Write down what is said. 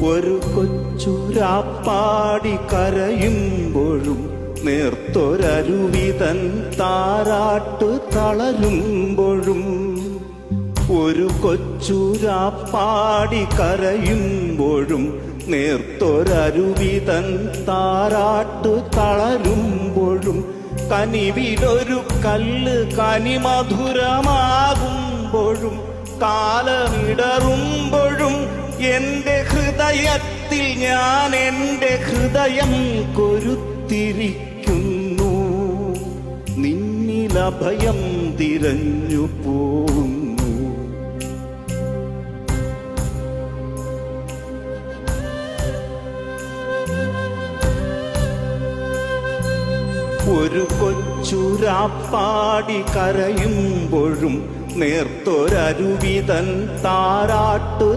ഒരു കൊച്ചുരാപ്പാടി കരയുമ്പോഴും നേർത്തൊരരുവിതൻ താരാട്ട് തളരുമ്പോഴും ഒരു കൊച്ചുരാപ്പാടി കരയുമ്പോഴും നേർത്തൊരരുവിതൻ താരാട്ട് തളരുമ്പോഴും കനിവിടൊരു കല്ല് കനിമധുരമാകുമ്പോഴും കാലമിടറുമ്പോഴും ഹൃദയത്തിൽ ഞാൻ എന്റെ ഹൃദയം കൊരുത്തിരിക്കുന്നു. നിന്നിലഭയം തിരഞ്ഞു പോകുന്നു ഒരു കൊച്ചുരാപ്പാടി കരയുമ്പോഴും നേർത്തൊരരുവിതൻ താരാട്ട്